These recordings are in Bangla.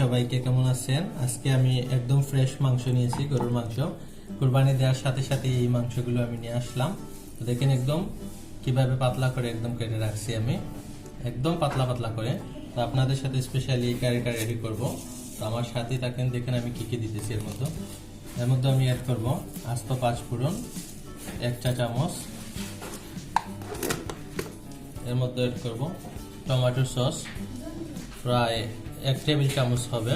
সবাইকে, কেমন আছেন? আজকে আমি একদম ফ্রেশ মাংস নিয়েছি, গরুর মাংস। কুরবানি দেওয়ার সাথে সাথে এই মাংসগুলো আমি নিয়ে আসলাম। দেখেন একদম কীভাবে পাতলা করে একদম কেটে রাখছি আমি। একদম পাতলা পাতলা করে। তো আপনাদের সাথে স্পেশালি এই কারিটা রেডি করব। তো আমার সাথে থাকেন, দেখেন আমি কি কি দিতেছি এর মধ্যে। এর মধ্যে আমি অ্যাড করব আস্ত পাঁচ ফোড়ন, এক চা চামচ। এর মধ্যে অ্যাড করব টমেটো সস প্রায় এক টেবিল চামচ হবে।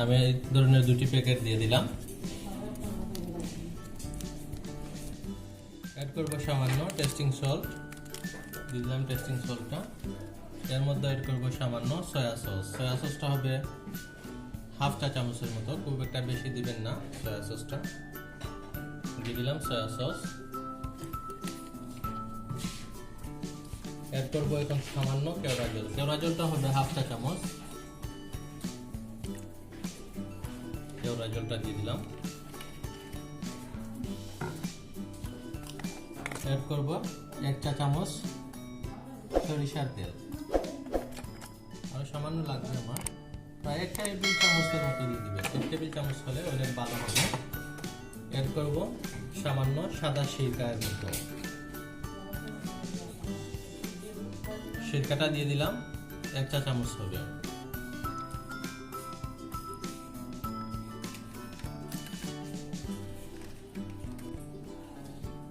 আমি এই ধরনের দুটি প্যাকেট দিয়ে দিলাম। অ্যাড করব সামান্য টেস্টিং সল্ট দিয়ে দিলাম টেস্টিং সল্টটা এর মধ্যে অ্যাড করব সামান্য সয়া সস সয়া সসটা হবে হাফ চা চামচের মতো। খুব একটা বেশি দিবেন না সয়া সসটা দিয়ে দিলাম সয়া সস অ্যাড করব এখন সামান্য কেওড়া জল কেওড়া জলটা হবে হাফ চা চামচ। কেওড়া জলটা দিয়ে দিলাম। অ্যাড করব এক চা চামচ সরিষার তেল। আর সামান্য লাগবে আমার। প্রায় এক টেবিল চামচের মতো দিয়ে দিবে। এক টেবিল চামচ হলে অনেক ভালো হবে। অ্যাড করব সামান্য সাদা সিরকার মতো। সিরকাটা দিয়ে দিলাম, এক চা চামচ হবে।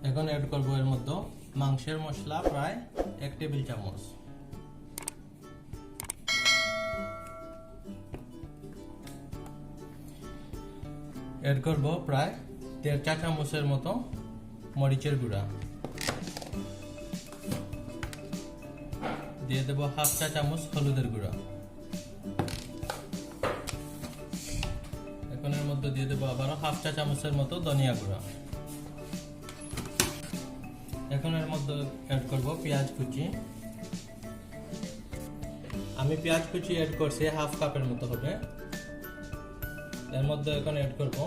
এখন অ্যাড করব এর মধ্যে মাংসের মশলা প্রায় এক টেবিল চামচ। অ্যাড করব প্রায় দেড় চা চামচের মতো মরিচের গুঁড়া। দিয়ে দেবো হাফ চা চামচ হলুদের গুঁড়া। এখন এর মধ্যে দিয়ে দেবো আবারও হাফ চা চামচের মতো ধনিয়া গুঁড়া। এখন এর মধ্যে অ্যাড করব পেঁয়াজ কুচি। আমি পেঁয়াজ কুচি অ্যাড করছি হাফ কাপের মতো হবে। এর মধ্যে এখন অ্যাড করব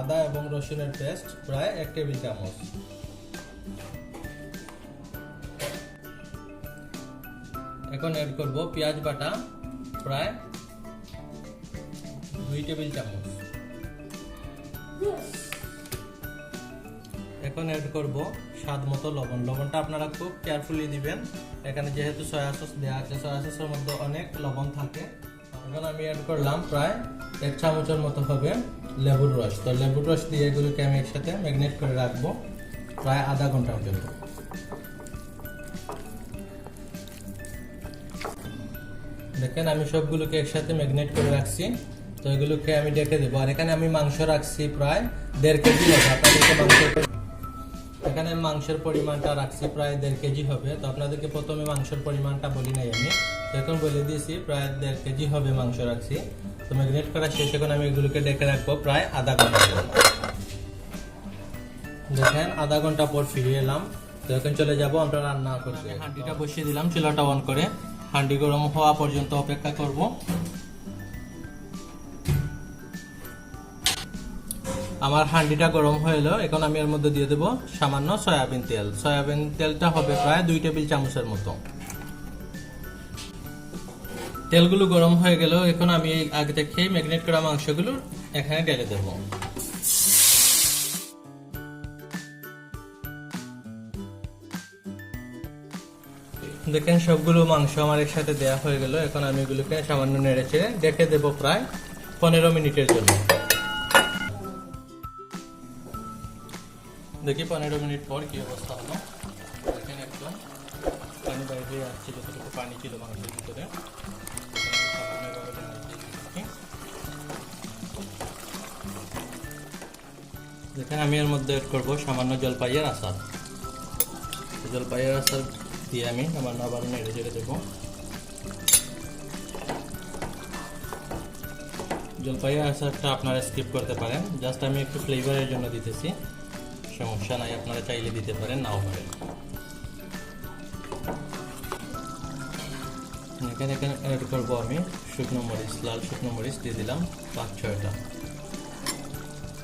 আদা এবং রসুনের পেস্ট, প্রায় এক টেবিল চামচ। এখন অ্যাড করব পেঁয়াজ বাটা প্রায় দুই টেবিল চামচ। এখন অ্যাড করব স্বাদ মতো লবণ। লবণটা আপনারা খুব কেয়ারফুলি দিবেন। এখানে যেহেতু সয়া সস দেওয়া আছে সয়া সসের মধ্যে অনেক লবণ থাকে। এখন আমি অ্যাড করলাম প্রায় এক চামচের মতো হবে লেবুর রস। তো লেবুর রস দিয়ে এগুলোকে আমি একসাথে ম্যাগনেট করে রাখব প্রায় আধা ঘণ্টার জন্য। দেখেন, আমি সবগুলোকে একসাথে ম্যাগনেট করে রাখছি। তো এগুলোকে আমি ডেকে দেবো। আর এখানে আমি মাংস রাখছি প্রায় দেড় কেজি হবে। আপনাদেরকে মাংস এখানে মাংসের পরিমাণটা রাখছি প্রায় দেড় কেজি হবে। তো আপনাদেরকে প্রথমে মাংসের পরিমাণটা বলি নাই আমি। এখন বলে দিয়েছি, প্রায় দেড় কেজি হবে মাংস রাখছি। তো ম্যাগনেট করা শেষ। এখন আমি এগুলোকে ডেকে রাখব প্রায় আধা ঘণ্টা। দেখেন, আধা ঘণ্টা পর ফিরে এলাম। তো এখন চলে যাব, আমরা রান্না করতে। হাঁটিটা বসিয়ে দিলাম, চুলাটা অন করে। হাঁডি গরম হওয়া পর্যন্ত অপেক্ষা করব। আমার হাঁডিটা গরম হয়ে এলো, এখন আমি এর মধ্যে দিয়ে দেবো সামান্য সয়াবিন তেল। সয়াবিন তেলটা হবে প্রায় দুই টেবিল চামচের মতো। তেলগুলো গরম হয়ে গেল এখন আমি আগে থেকে ম্যাগনেট করা মাংসগুলো এখানে ঢেলে দেবো। দেখেন সবগুলো মাংস আমার একসাথে দেওয়া হয়ে গেল। এখন আমি এগুলোকে সামান্য নেড়ে চেড়ে ডেকে দেবো প্রায় পনেরো মিনিটের জন্য। দেখি পনেরো মিনিট পর কি অবস্থা হলো। দেখেন একদম পানি বাইরে আসছে যতটুকু পানি ছিল মাংসের ভিতরে। দেখেন আমি এর মধ্যে এড করব সামান্য জলপাইয়ের আচার। জলপাইয়ের আচার দিয়ে আমি আমার আবার নেড়ে চেড়ে দেবো। জলপাইয়া আচারটা আপনারা স্কিপ করতে পারেন। জাস্ট আমি একটু ফ্লেভারের জন্য দিতেছি। সমস্যা নাই, আপনারা চাইলে দিতে পারেন, নাও পারেন। এখানে এখানে অ্যাড করব আমি শুকনো মরিচ, লাল শুকনো মরিচ দিয়ে দিলাম পাঁচ ছয়টা।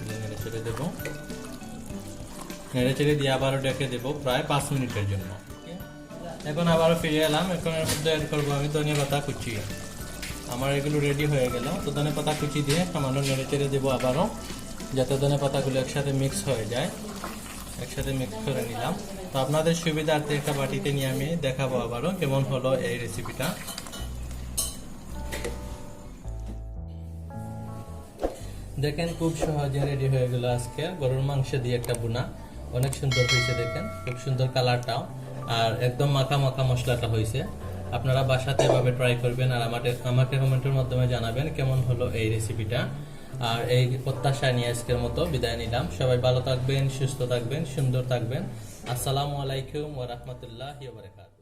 নেড়ে চেড়ে দেবো। নেড়ে চেড়ে দিয়ে আবারও ডেকে দেবো প্রায় পাঁচ মিনিটের জন্য। এখন আবারও ফিরে এলাম। এখন এর মধ্যে করব আমি ধনিয়া পাতা কুচি। আমার এগুলো রেডি হয়ে গেল। তো ধনে পাতা কুচি দিয়ে সামান্য নেড়ে চেড়ে দেবো আবারও, যাতে ধনে পাতাগুলো একসাথে মিক্স হয়ে যায়। একসাথে মিক্স করে নিলাম। তো আপনাদের সুবিধার্থে একটা বাটিতে নিয়ে আমি দেখাবো আবারও কেমন হলো এই রেসিপিটা দেখেন খুব সহজে রেডি হয়ে গেল আজকে। গরুর মাংস দিয়ে একটা বুনা অনেক সুন্দর হয়েছে দেখেন। খুব সুন্দর কালারটাও আর একদম মাখা মাখা মশলাটা হয়েছে। আপনারা বাসাতে এভাবে ট্রাই করবেন আর আমাকে আমাকে কমেন্টের মাধ্যমে জানাবেন কেমন হলো এই রেসিপিটা আর এই প্রত্যাশা নিয়ে আজকের মতো বিদায় নিলাম। সবাই ভালো থাকবেন, সুস্থ থাকবেন, সুন্দর থাকবেন। আসসালামু আলাইকুম ওয়া রাহমাতুল্লাহি ওয়া বারাকাতুহু।